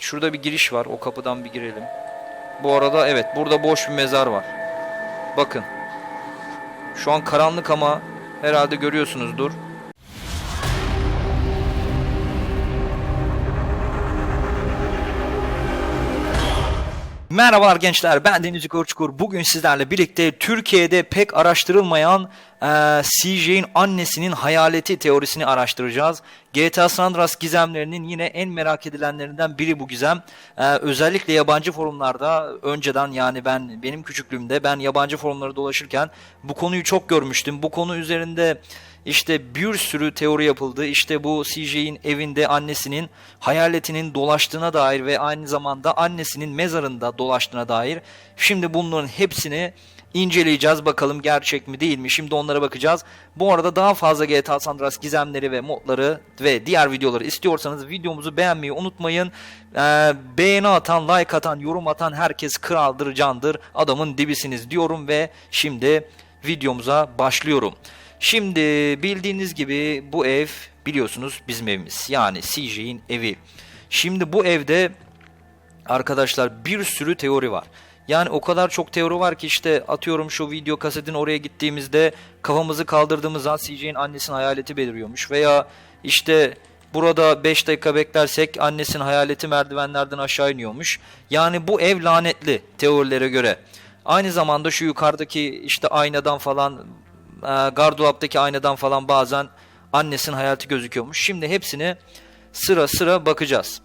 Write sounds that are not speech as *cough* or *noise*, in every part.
Şurada bir giriş var. O kapıdan bir girelim. Bu arada evet burada boş bir mezar var. Bakın. Şu an karanlık ama herhalde görüyorsunuzdur. Merhabalar gençler ben Deniz Korçukur. Bugün sizlerle birlikte Türkiye'de pek araştırılmayan eee CJ'in annesinin hayaleti teorisini araştıracağız. GTA San Andreas gizemlerinin yine en merak edilenlerinden biri bu gizem. Eee, özellikle yabancı forumlarda önceden yani ben benim küçüklüğümde ben yabancı forumları dolaşırken bu konuyu çok görmüştüm. Bu konu üzerinde işte bir sürü teori yapıldı. İşte bu CJ'in evinde annesinin hayaletinin dolaştığına dair ve aynı zamanda annesinin mezarında dolaştığına dair. Şimdi bunların hepsini inceleyeceğiz. Bakalım gerçek mi değil mi? Şimdi onlara bakacağız. Bu arada daha fazla GTA San Andreas gizemleri ve modları ve diğer videoları istiyorsanız videomuzu beğenmeyi unutmayın. Ee, beğeni atan, like atan, yorum atan herkes kraldır, candır. Adamın dibisiniz diyorum ve şimdi videomuza başlıyorum. Şimdi bildiğiniz gibi bu ev biliyorsunuz bizim evimiz. Yani CJ'in evi. Şimdi bu evde arkadaşlar bir sürü teori var. Yani o kadar çok teori var ki işte atıyorum şu video kasetin oraya gittiğimizde kafamızı kaldırdığımız an CJ'in annesinin hayaleti beliriyormuş. Veya işte burada 5 dakika beklersek annesinin hayaleti merdivenlerden aşağı iniyormuş. Yani bu ev lanetli teorilere göre. Aynı zamanda şu yukarıdaki işte aynadan falan e, gardıroptaki aynadan falan bazen annesinin hayatı gözüküyormuş. Şimdi hepsini sıra sıra bakacağız.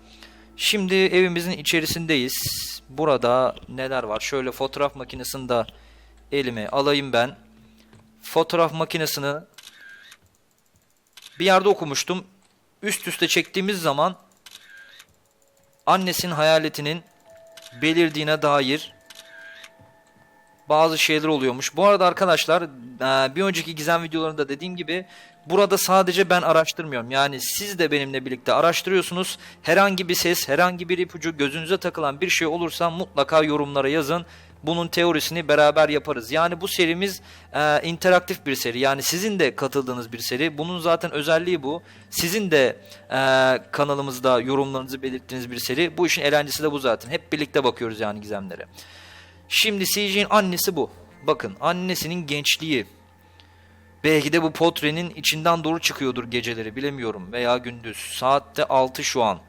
Şimdi evimizin içerisindeyiz. Burada neler var? Şöyle fotoğraf makinesini de elime alayım ben. Fotoğraf makinesini bir yerde okumuştum. Üst üste çektiğimiz zaman annesinin hayaletinin belirdiğine dair bazı şeyler oluyormuş. Bu arada arkadaşlar e, bir önceki gizem videolarında dediğim gibi burada sadece ben araştırmıyorum. Yani siz de benimle birlikte araştırıyorsunuz. Herhangi bir ses, herhangi bir ipucu gözünüze takılan bir şey olursa mutlaka yorumlara yazın. Bunun teorisini beraber yaparız. Yani bu serimiz e, interaktif bir seri. Yani sizin de katıldığınız bir seri. Bunun zaten özelliği bu. Sizin de e, kanalımızda yorumlarınızı belirttiğiniz bir seri. Bu işin eğlencesi de bu zaten. Hep birlikte bakıyoruz yani gizemlere. Şimdi CJ'in annesi bu. Bakın annesinin gençliği. Belki de bu potrenin içinden doğru çıkıyordur geceleri bilemiyorum veya gündüz. Saatte 6 şu an.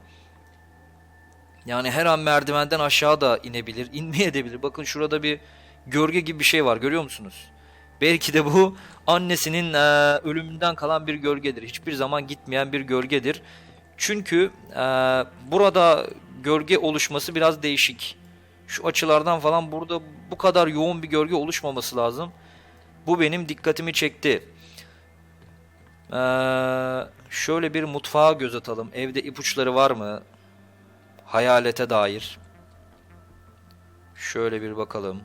Yani her an merdivenden aşağı da inebilir, *laughs* inmeyebilir. Bakın şurada bir gölge gibi bir şey var görüyor musunuz? Belki de bu annesinin e, ölümünden kalan bir gölgedir. Hiçbir zaman gitmeyen bir gölgedir. Çünkü e, burada gölge oluşması biraz değişik. Şu açılardan falan burada bu kadar yoğun bir gölge oluşmaması lazım. Bu benim dikkatimi çekti. Ee, şöyle bir mutfağa göz atalım. Evde ipuçları var mı? Hayalete dair. Şöyle bir bakalım.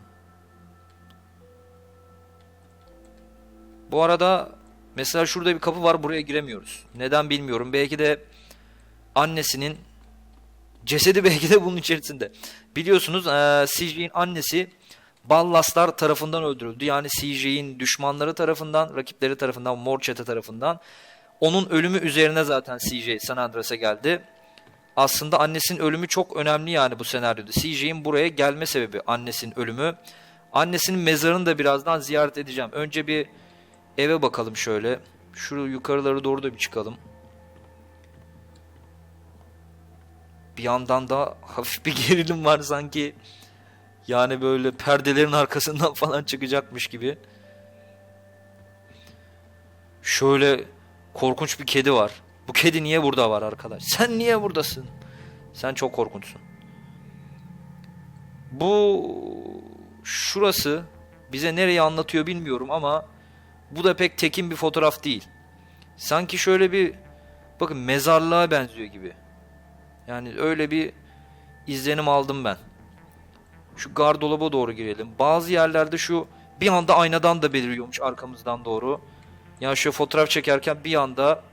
Bu arada mesela şurada bir kapı var buraya giremiyoruz. Neden bilmiyorum. Belki de annesinin Cesedi belki de bunun içerisinde. Biliyorsunuz e, CJ'in annesi Ballaslar tarafından öldürüldü. Yani CJ'in düşmanları tarafından, rakipleri tarafından, Mor tarafından. Onun ölümü üzerine zaten CJ San Andreas'a geldi. Aslında annesinin ölümü çok önemli yani bu senaryoda. CJ'in buraya gelme sebebi annesinin ölümü. Annesinin mezarını da birazdan ziyaret edeceğim. Önce bir eve bakalım şöyle. Şu yukarıları doğru da bir çıkalım. Bir yandan da hafif bir gerilim var sanki. Yani böyle perdelerin arkasından falan çıkacakmış gibi. Şöyle korkunç bir kedi var. Bu kedi niye burada var arkadaş? Sen niye buradasın? Sen çok korkunçsun. Bu şurası bize nereyi anlatıyor bilmiyorum ama bu da pek tekin bir fotoğraf değil. Sanki şöyle bir bakın mezarlığa benziyor gibi. Yani öyle bir izlenim aldım ben. Şu gardolaba doğru girelim. Bazı yerlerde şu bir anda aynadan da beliriyormuş arkamızdan doğru. Yani şu fotoğraf çekerken bir anda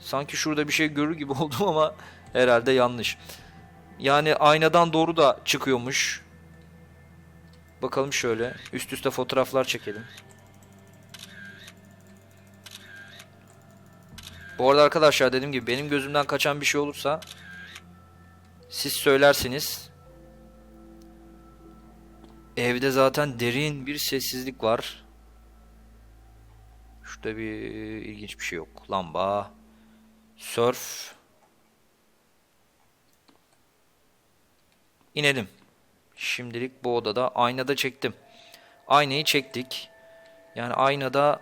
sanki şurada bir şey görür gibi *laughs* oldum ama herhalde yanlış. Yani aynadan doğru da çıkıyormuş. Bakalım şöyle üst üste fotoğraflar çekelim. Bu arada arkadaşlar dediğim gibi benim gözümden kaçan bir şey olursa Siz söylersiniz. Evde zaten derin bir sessizlik var. Şurada bir ilginç bir şey yok. Lamba. Surf. İnelim. Şimdilik bu odada aynada çektim. Aynayı çektik. Yani aynada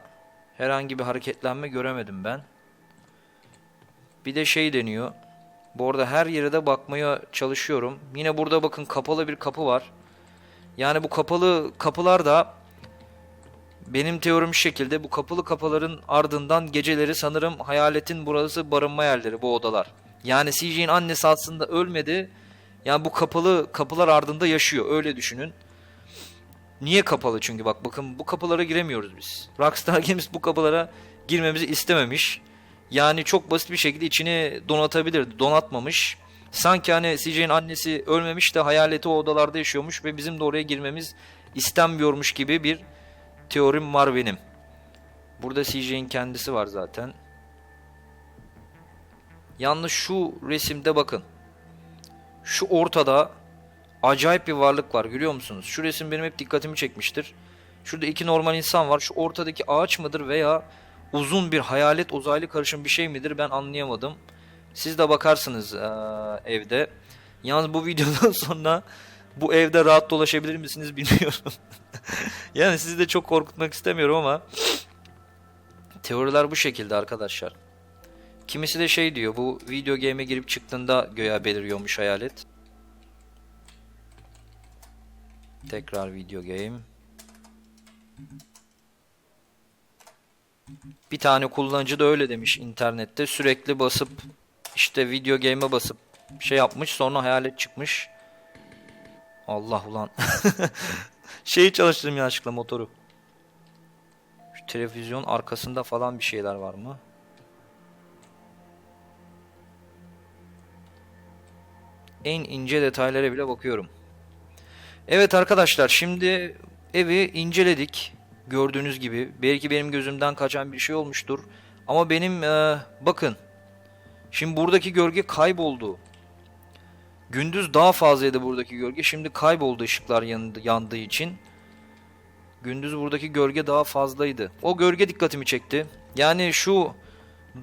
herhangi bir hareketlenme göremedim ben. Bir de şey deniyor. Bu arada her yere de bakmaya çalışıyorum. Yine burada bakın kapalı bir kapı var. Yani bu kapalı kapılar da benim teorim şekilde bu kapalı kapıların ardından geceleri sanırım hayaletin burası barınma yerleri bu odalar. Yani CJ'in annesi aslında ölmedi. Yani bu kapalı kapılar ardında yaşıyor öyle düşünün. Niye kapalı çünkü bak bakın bu kapılara giremiyoruz biz. Rockstar Games bu kapılara girmemizi istememiş. Yani çok basit bir şekilde içini donatabilirdi. Donatmamış. Sanki hani CJ'nin annesi ölmemiş de hayaleti o odalarda yaşıyormuş ve bizim de oraya girmemiz istenmiyormuş gibi bir teorim var benim. Burada CJ'nin kendisi var zaten. Yalnız şu resimde bakın. Şu ortada acayip bir varlık var görüyor musunuz? Şu resim benim hep dikkatimi çekmiştir. Şurada iki normal insan var. Şu ortadaki ağaç mıdır veya uzun bir hayalet uzaylı karışım bir şey midir ben anlayamadım. Siz de bakarsınız eee, evde. Yalnız bu videodan *laughs* sonra bu evde rahat dolaşabilir misiniz bilmiyorum. *laughs* yani sizi de çok korkutmak istemiyorum ama teoriler bu şekilde arkadaşlar. Kimisi de şey diyor bu video game'e girip çıktığında göğe beliriyormuş hayalet. Tekrar video game. Bir tane kullanıcı da öyle demiş internette. Sürekli basıp işte video game'e basıp şey yapmış sonra hayalet çıkmış. Allah ulan. *laughs* Şeyi çalıştırdım yanlışlıkla motoru. Şu televizyon arkasında falan bir şeyler var mı? En ince detaylara bile bakıyorum. Evet arkadaşlar şimdi evi inceledik. Gördüğünüz gibi belki benim gözümden kaçan bir şey olmuştur. Ama benim e, bakın şimdi buradaki gölge kayboldu. Gündüz daha fazlaydı buradaki gölge. Şimdi kayboldu ışıklar yandı, yandığı için. Gündüz buradaki gölge daha fazlaydı. O gölge dikkatimi çekti. Yani şu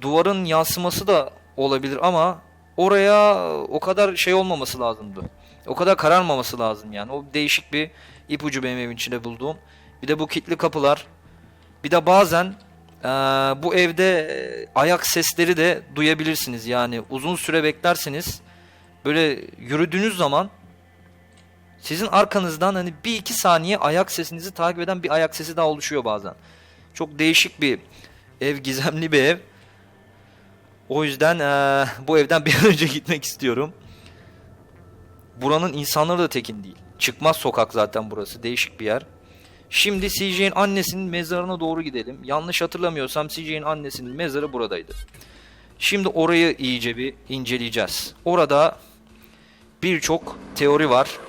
duvarın yansıması da olabilir ama oraya o kadar şey olmaması lazımdı. O kadar kararmaması lazım yani. O değişik bir ipucu benim evin içinde bulduğum. Bir de bu kilitli kapılar. Bir de bazen eee, bu evde ayak sesleri de duyabilirsiniz. Yani uzun süre beklersiniz. Böyle yürüdüğünüz zaman sizin arkanızdan hani bir iki saniye ayak sesinizi takip eden bir ayak sesi daha oluşuyor bazen. Çok değişik bir ev, *laughs* gizemli bir ev. O yüzden eee, bu evden bir an önce gitmek istiyorum. Buranın insanları da tekin değil. Çıkmaz sokak zaten burası. Değişik bir yer. Şimdi CJ'nin annesinin mezarına doğru gidelim. Yanlış hatırlamıyorsam CJ'nin annesinin mezarı buradaydı. Şimdi orayı iyice bir inceleyeceğiz. Orada birçok teori var.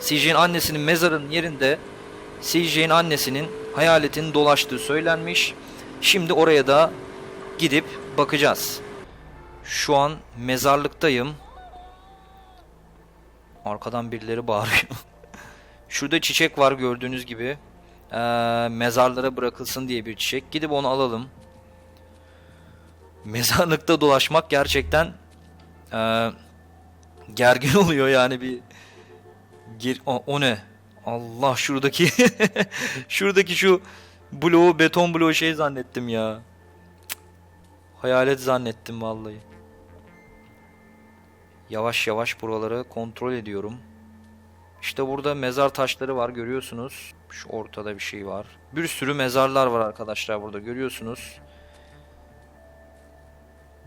CJ'nin annesinin mezarının yerinde CJ'nin annesinin hayaletin dolaştığı söylenmiş. Şimdi oraya da gidip bakacağız. Şu an mezarlıktayım. Arkadan birileri bağırıyor. *laughs* Şurada çiçek var gördüğünüz gibi. Ee, mezarlara bırakılsın diye bir çiçek. Gidip onu alalım. Mezarlıkta dolaşmak gerçekten ee, gergin *laughs* oluyor yani bir gir o, o ne? Allah şuradaki *laughs* şuradaki şu bloğu beton bloğu şey zannettim ya. Cık. Hayalet zannettim vallahi. Yavaş yavaş buraları kontrol ediyorum. İşte burada mezar taşları var görüyorsunuz. Şu ortada bir şey var. Bir sürü mezarlar var arkadaşlar burada görüyorsunuz.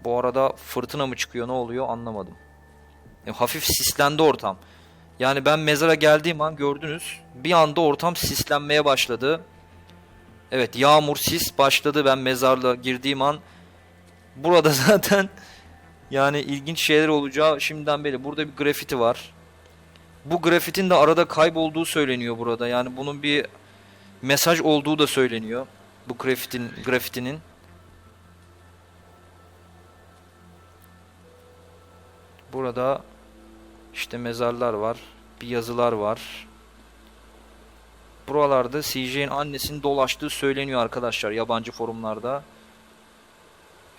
Bu arada fırtına mı çıkıyor ne oluyor anlamadım. E, hafif sislendi ortam. Yani ben mezara geldiğim an gördünüz. Bir anda ortam sislenmeye başladı. Evet yağmur sis başladı ben mezarla girdiğim an. Burada *laughs* zaten yani ilginç şeyler olacağı şimdiden belli. Burada bir grafiti var. Bu grafitin de arada kaybolduğu söyleniyor burada. Yani bunun bir mesaj olduğu da söyleniyor. Bu grafitin grafitinin. Burada işte mezarlar var. Bir yazılar var. Buralarda CJ'nin annesinin dolaştığı söyleniyor arkadaşlar yabancı forumlarda.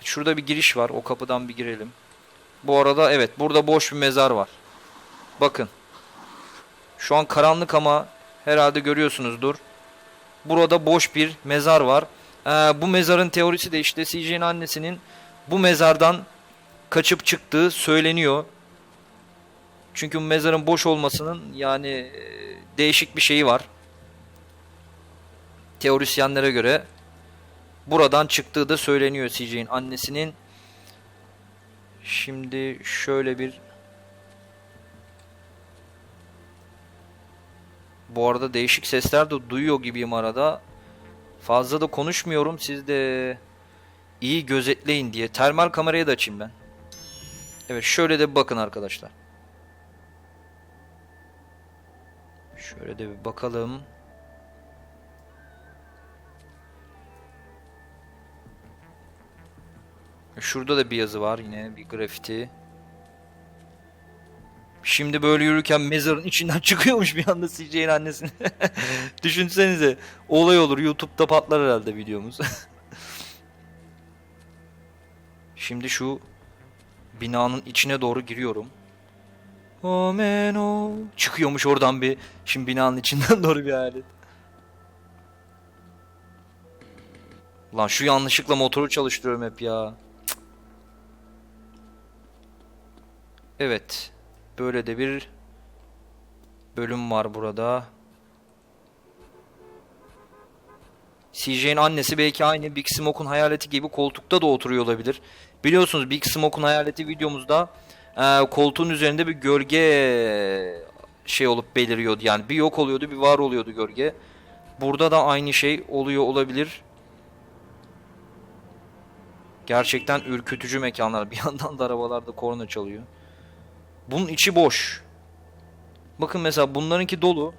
Şurada bir giriş var. O kapıdan bir girelim. Bu arada evet burada boş bir mezar var. Bakın. Şu an karanlık ama herhalde görüyorsunuzdur. Burada boş bir mezar var. Ee, bu mezarın teorisi de işte CJ'nin annesinin bu mezardan kaçıp çıktığı söyleniyor. Çünkü mezarın boş olmasının yani e, değişik bir şeyi var. Teorisyenlere göre buradan çıktığı da söyleniyor CJ'nin annesinin. Şimdi şöyle bir Bu arada değişik sesler de duyuyor gibiyim arada. Fazla da konuşmuyorum. Siz de iyi gözetleyin diye. Termal kamerayı da açayım ben. Evet şöyle de bir bakın arkadaşlar. Şöyle de bir bakalım. Şurada da bir yazı var yine bir grafiti. Şimdi böyle yürürken mezarın içinden *laughs* çıkıyormuş bir anda CJ'nin annesini. *laughs* Düşünsenize. Olay olur. YouTube'da patlar herhalde videomuz. *laughs* Şimdi şu binanın içine doğru giriyorum. Amen o. Çıkıyormuş oradan bir. Şimdi binanın içinden doğru bir alet. Lan şu yanlışlıkla motoru çalıştırıyorum hep ya. Cık. Evet. Böyle de bir bölüm var burada. CJ'nin annesi belki aynı Big Smoke'un hayaleti gibi koltukta da oturuyor olabilir. Biliyorsunuz Big Smoke'un hayaleti videomuzda e, koltuğun üzerinde bir gölge şey olup beliriyordu. Yani bir yok oluyordu bir var oluyordu gölge. Burada da aynı şey oluyor olabilir. Gerçekten ürkütücü mekanlar. *laughs* Bir yandan da arabalarda korna çalıyor. Bunun içi boş. Bakın mesela bunlarınki dolu.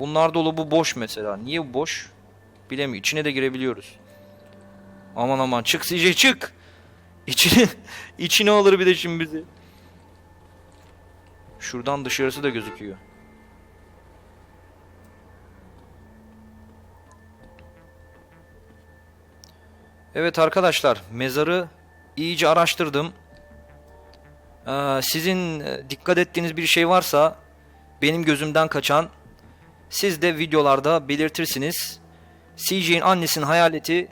Bunlar dolu bu boş mesela. Niye boş? Bilemiyorum. İçine de girebiliyoruz. Aman aman çık CJ çık. İçine, *laughs* içine alır bir de şimdi bizi. Şuradan dışarısı da gözüküyor. Evet arkadaşlar mezarı iyice araştırdım. Ee, sizin e, dikkat ettiğiniz bir şey varsa benim gözümden kaçan siz de videolarda belirtirsiniz. CJ'in annesinin hayaleti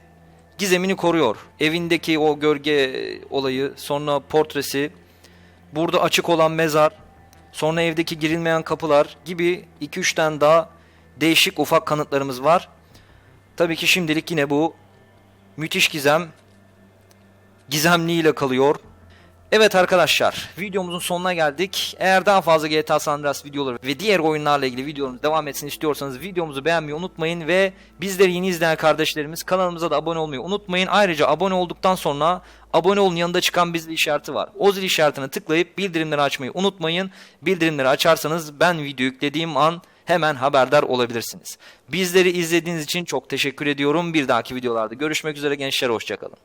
gizemini koruyor. Evindeki o gölge olayı, sonra portresi, burada açık olan mezar, sonra evdeki girilmeyen kapılar gibi 2-3 tane daha değişik ufak kanıtlarımız var. Tabii ki şimdilik yine bu müthiş gizem gizemliyle kalıyor. Evet arkadaşlar videomuzun sonuna geldik. Eğer daha fazla GTA San Andreas videoları ve diğer oyunlarla ilgili videolarımız devam etsin istiyorsanız videomuzu beğenmeyi unutmayın ve bizleri yeni izleyen kardeşlerimiz kanalımıza da abone olmayı unutmayın. Ayrıca abone olduktan sonra abone olun yanında çıkan bir zil işareti var. O zil işaretine tıklayıp bildirimleri açmayı unutmayın. Bildirimleri açarsanız ben video yüklediğim an hemen haberdar olabilirsiniz. Bizleri izlediğiniz için çok teşekkür ediyorum. Bir dahaki videolarda görüşmek üzere gençler hoşçakalın.